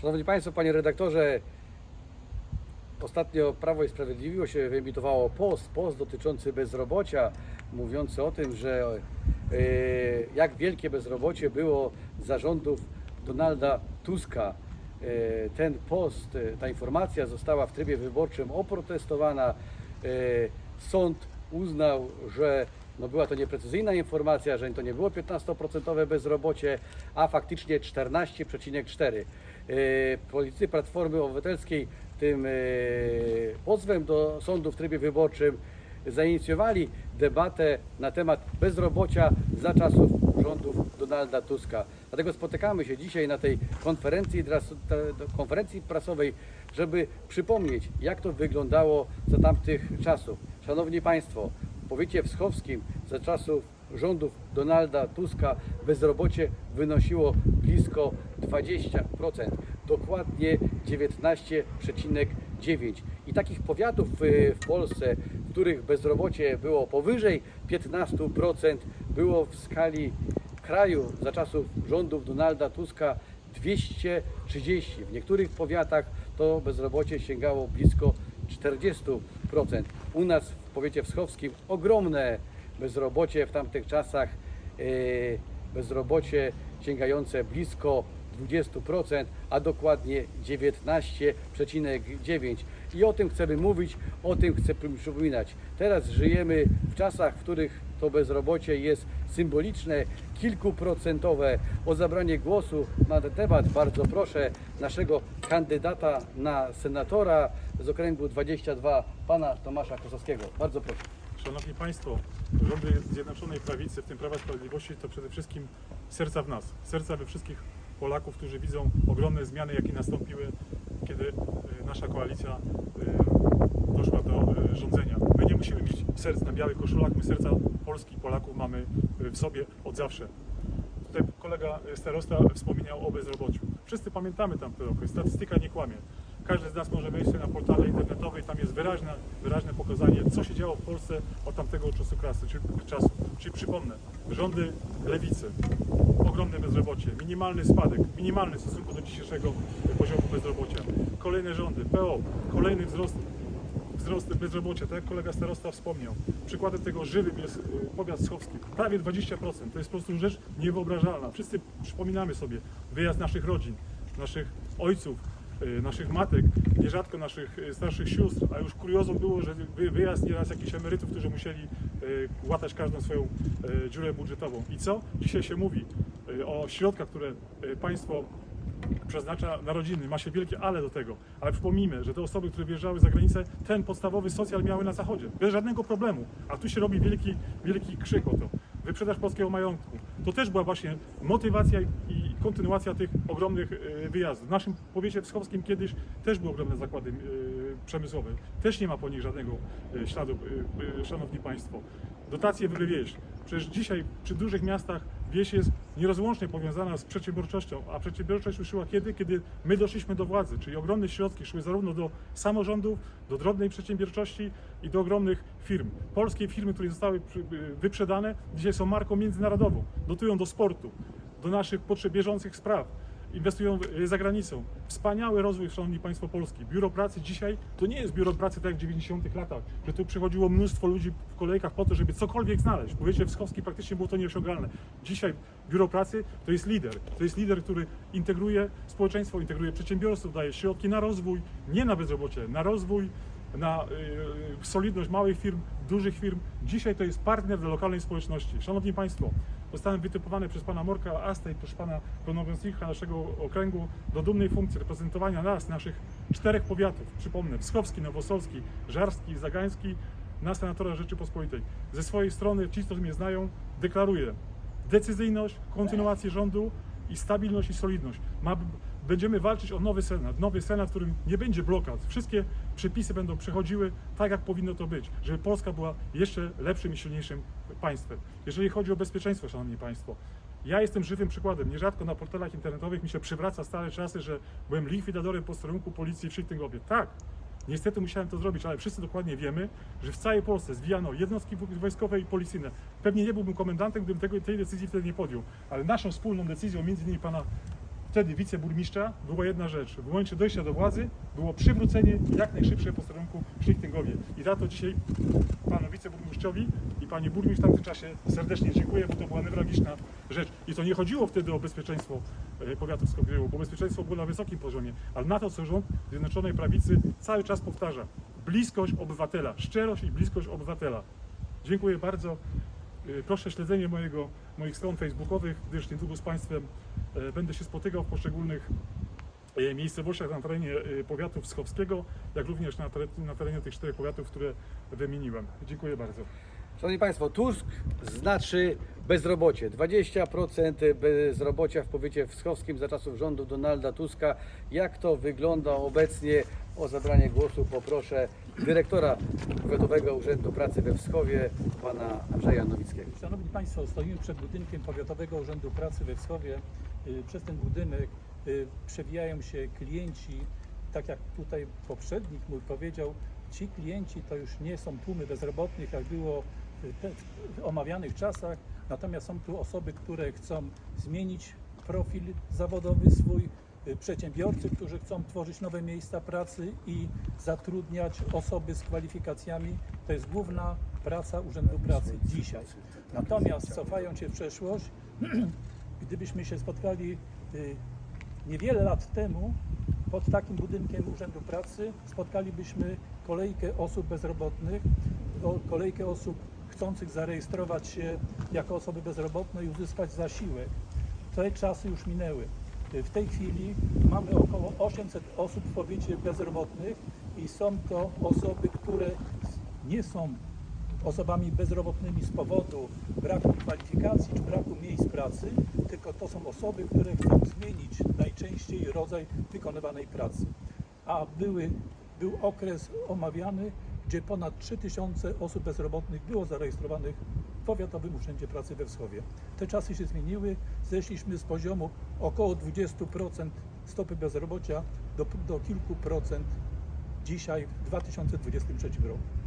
Szanowni Państwo, Panie Redaktorze, ostatnio Prawo i Sprawiedliwość wyemitowało post, post dotyczący bezrobocia, mówiący o tym, że e, jak wielkie bezrobocie było zarządów Donalda Tuska. E, Ten post, e, ta informacja została w trybie wyborczym oprotestowana. Sąd uznał, że no była to nieprecyzyjna informacja, że to nie było 15% bezrobocie, a faktycznie 14,4%. E, Politycy Platformy Obywatelskiej tym e, pozwem do sądu w trybie wyborczym zainicjowali debatę na temat bezrobocia za czasów rządów Donalda Tuska. Dlatego spotykamy się dzisiaj na tej konferencji, konferencji prasowej, żeby przypomnieć, jak to wyglądało za tamtych czasów. Szanowni Państwo, powiecie wschowskim za czasów rządów Donalda Tuska bezrobocie wynosiło blisko 20%, dokładnie 19,9%. I takich powiatów y, w Polsce, w których bezrobocie było powyżej 15%, było w skali kraju za czasów rządów Donalda Tuska 230. W niektórych powiatach to bezrobocie sięgało blisko 40%. U nas w powiecie wschowskim ogromne bezrobocie w tamtych czasach, e, bezrobocie sięgające blisko 20%, a dokładnie 19,9%. I o tym chcemy mówić, o tym chcemy przypominać. Teraz żyjemy w czasach, w których to bezrobocie jest symboliczne, kilkuprocentowe. O zabranie głosu na ten temat bardzo proszę naszego kandydata na senatora z okręgu 22, pana Tomasza Kosowskiego. Bardzo proszę. Szanowni Państwo, rządy Zjednoczonej Prawicy, w tym Prawa Sprawiedliwości, to przede wszystkim serca w nas. Serca we wszystkich Polaków, którzy widzą ogromne zmiany, jakie nastąpiły, kiedy e, nasza koalicja e, doszła do e, rządzenia. My nie musimy mieć serc na białych koszulach, my serca Polskich Polaków mamy w sobie od zawsze. Tutaj kolega starosta wspominał o bezrobociu. Wszyscy pamiętamy tam te okres, statystyka nie kłamie. Każdy z nas może wejść na portale internetowe i tam jest wyraźne, wyraźne pokazanie, co się działo w Polsce od tamtego czasu klasy, czyli czasu. Czyli przypomnę, rządy lewicy, ogromne bezrobocie, minimalny spadek, minimalny w stosunku do dzisiejszego poziomu bezrobocia. Kolejne rządy, PO, kolejny wzrost wzrost bezrobocia, tak jak kolega starosta wspomniał. Przykładem tego żywy jest y, powiat schowski. Prawie 20%. To jest po prostu rzecz niewyobrażalna. Wszyscy przypominamy sobie wyjazd naszych rodzin, naszych ojców, y, naszych matek, nierzadko naszych y, starszych sióstr, a już kuriozum było, że wy- wyjazd nieraz jakichś emerytów, którzy musieli łatać każdą swoją dziurę budżetową. I co? Dzisiaj się mówi o środkach, które państwo przeznacza na rodziny, ma się wielkie ale do tego. Ale przypomnijmy, że te osoby, które wyjeżdżały za granicę, ten podstawowy socjal miały na zachodzie, bez żadnego problemu. A tu się robi wielki, wielki krzyk o to. Wyprzedaż polskiego majątku. To też była właśnie motywacja i kontynuacja tych ogromnych e, wyjazdów. W naszym powiecie wschowskim kiedyś też były ogromne zakłady e, przemysłowe. Też nie ma po nich żadnego e, śladu, szanowni państwo. Dotacje w wieś. Przecież dzisiaj przy dużych miastach wieś jest nierozłącznie powiązana z przedsiębiorczością, a przedsiębiorczość ruszyła kiedy? Kiedy my doszliśmy do władzy, czyli ogromne środki szły zarówno do samorządów, do drobnej przedsiębiorczości i do ogromnych firm. Polskie firmy, które zostały przy- wyprzedane, dzisiaj są marką międzynarodową, dotują do sportu, do naszych potrzeb bieżących spraw inwestują za granicą. Wspaniały rozwój, Szanowni Państwo Polski. Biuro pracy dzisiaj to nie jest biuro pracy tak jak w 90 latach, że tu przychodziło mnóstwo ludzi w kolejkach po to, żeby cokolwiek znaleźć. Powiecie, w Skowski praktycznie było to nieosiągalne. Dzisiaj biuro pracy to jest lider. To jest lider, który integruje społeczeństwo, integruje przedsiębiorców, daje środki na rozwój, nie na bezrobocie, na rozwój, na y, solidność małych firm, dużych firm. Dzisiaj to jest partner dla lokalnej społeczności. Szanowni Państwo, zostałem wytypowany przez pana Morka Asta i przez pana pełnomocnika naszego okręgu do dumnej funkcji reprezentowania nas, naszych czterech powiatów. Przypomnę, Wschowski, Nowosolski, Żarski, Zagański na senatora Rzeczypospolitej. Ze swojej strony, ci, którzy mnie znają, deklaruję decyzyjność, kontynuację rządu i stabilność i solidność. Ma, będziemy walczyć o nowy Senat. Nowy Senat, w którym nie będzie blokad. Wszystkie przepisy będą przechodziły tak, jak powinno to być, żeby Polska była jeszcze lepszym i silniejszym państwem. Jeżeli chodzi o bezpieczeństwo, Szanowni Państwo, ja jestem żywym przykładem. Nierzadko na portalach internetowych mi się przywraca stare czasy, że byłem likwidatorem posterunku policji w Szytyngowie. Tak, Niestety musiałem to zrobić, ale wszyscy dokładnie wiemy, że w całej Polsce zwijano jednostki wojskowe i policyjne. Pewnie nie byłbym komendantem, gdybym tego, tej decyzji wtedy nie podjął, ale naszą wspólną decyzją, między innymi pana wtedy wiceburmistrza była jedna rzecz. W momencie dojścia do władzy było przywrócenie jak najszybsze posterunku w Szlichtyngowie. I za to dzisiaj panu wiceburmistrzowi i pani burmistrz w tamtym czasie serdecznie dziękuję, bo to była newralgiczna rzecz. I to nie chodziło wtedy o bezpieczeństwo e, powiatu Skopiewu, bo bezpieczeństwo było na wysokim poziomie, ale na to, co rząd Zjednoczonej Prawicy cały czas powtarza. Bliskość obywatela, szczerość i bliskość obywatela. Dziękuję bardzo. Y, Proszę śledzenie mojego, moich stron facebookowych, gdyż niedługo z Państwem e, będę się spotykał w poszczególnych e, miejscowościach na terenie e, powiatu wschowskiego, jak również na, tere- na terenie tych czterech powiatów, które wymieniłem. Dziękuję bardzo. Szanowni Państwo, Tusk znaczy bezrobocie. 20% bezrobocia w powiecie wschowskim za czasów rządu Donalda Tuska. Jak to wygląda obecnie? O zabranie głosu poproszę dyrektora Powiatowego Urzędu Pracy we Wschowie, pana Andrzeja Nowickiego. Szanowni Państwo, stoimy przed budynkiem Powiatowego Urzędu Pracy we Wschowie. Y, Przez ten budynek y, przewijają się klienci, tak jak tutaj poprzednik mój powiedział, ci klienci to już nie są tłumy bezrobotnych, jak było w omawianych czasach, natomiast są tu osoby, które chcą zmienić profil zawodowy swój, y, przedsiębiorcy, którzy chcą tworzyć nowe miejsca pracy i zatrudniać osoby z kwalifikacjami. To jest główna praca Urzędu Pracy dzisiaj. Natomiast cofając się w przeszłość, gdybyśmy się spotkali y, niewiele lat temu pod takim budynkiem Urzędu Pracy, spotkalibyśmy kolejkę osób bezrobotnych, kolejkę osób chcących zarejestrować się jako osoby bezrobotne i uzyskać zasiłek. Te czasy już minęły. Y, W tej chwili mamy około 800 osób w powiecie bezrobotnych i są to osoby, które nie są osobami bezrobotnymi z powodu braku kwalifikacji czy braku miejsc pracy, tylko to są osoby, które chcą zmienić najczęściej rodzaj wykonywanej pracy. A były, był okres omawiany, gdzie ponad 3000 osób bezrobotnych było zarejestrowanych w Powiatowym Urzędzie Pracy we Wschowie. Te czasy się zmieniły, zeszliśmy z poziomu około 20% stopy bezrobocia do, do kilku procent dzisiaj w 2023 roku.